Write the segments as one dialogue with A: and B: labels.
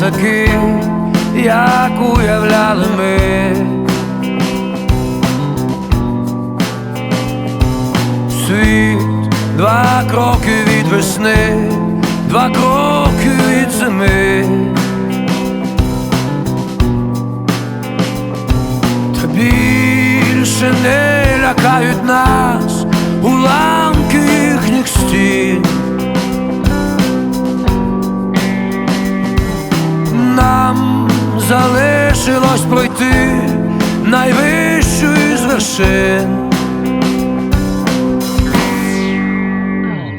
A: такий, як уявляли ми. Світ два кроки від весни, два кроки від зими. Та більше не лякають нас уламки їхніх стін. Залишилось пройти найвищу із вершин.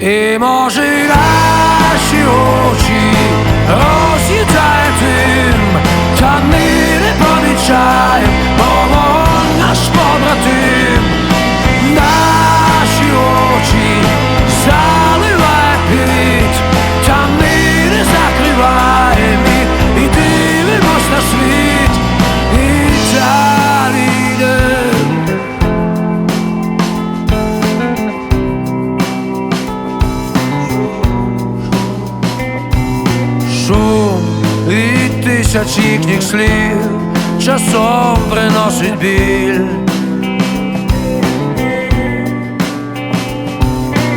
A: І може наші очі роз'їдає тим, та ми не помічаєм, тисяч їхніх слів часом приносить біль.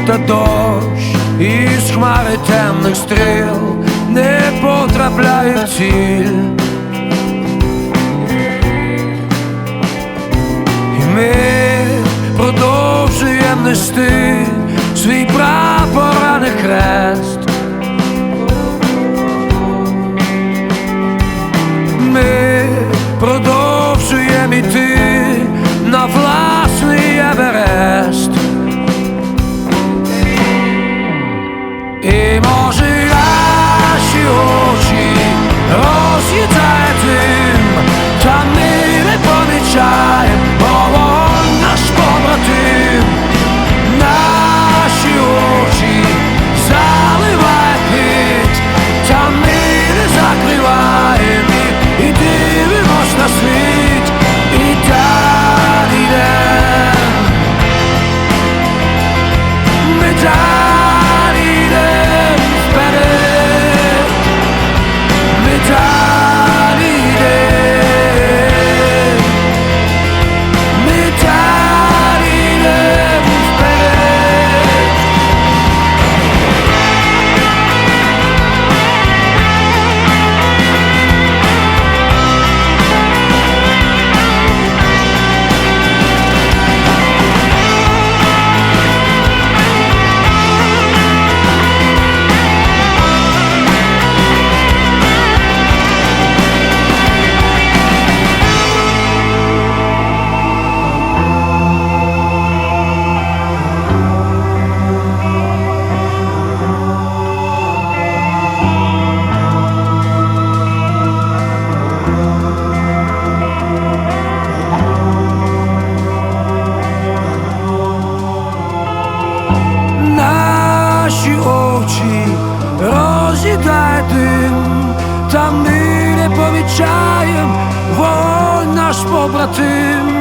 A: Та дощ із хмари темних стріл не потрапляє в ціль. І ми продовжуємо нести свій прапор, а не. Наш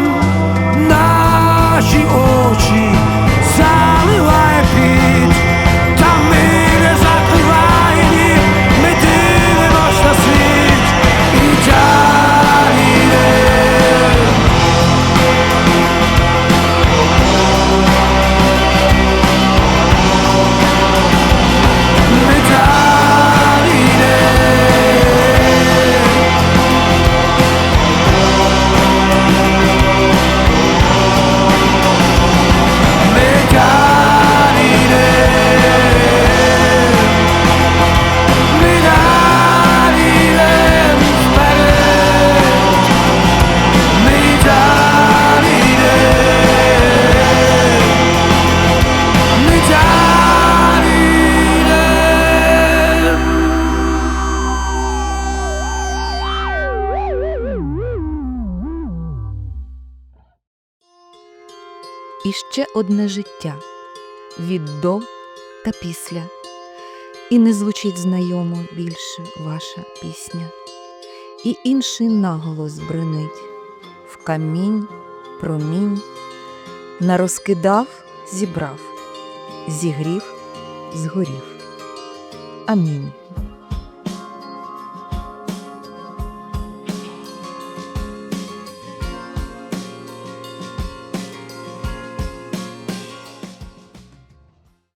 B: І ще одне життя від до та після. І не звучить знайомо більше ваша пісня, і інший наголос бренить в камінь, промінь, нарозкидав, зібрав, зігрів, згорів. Амінь.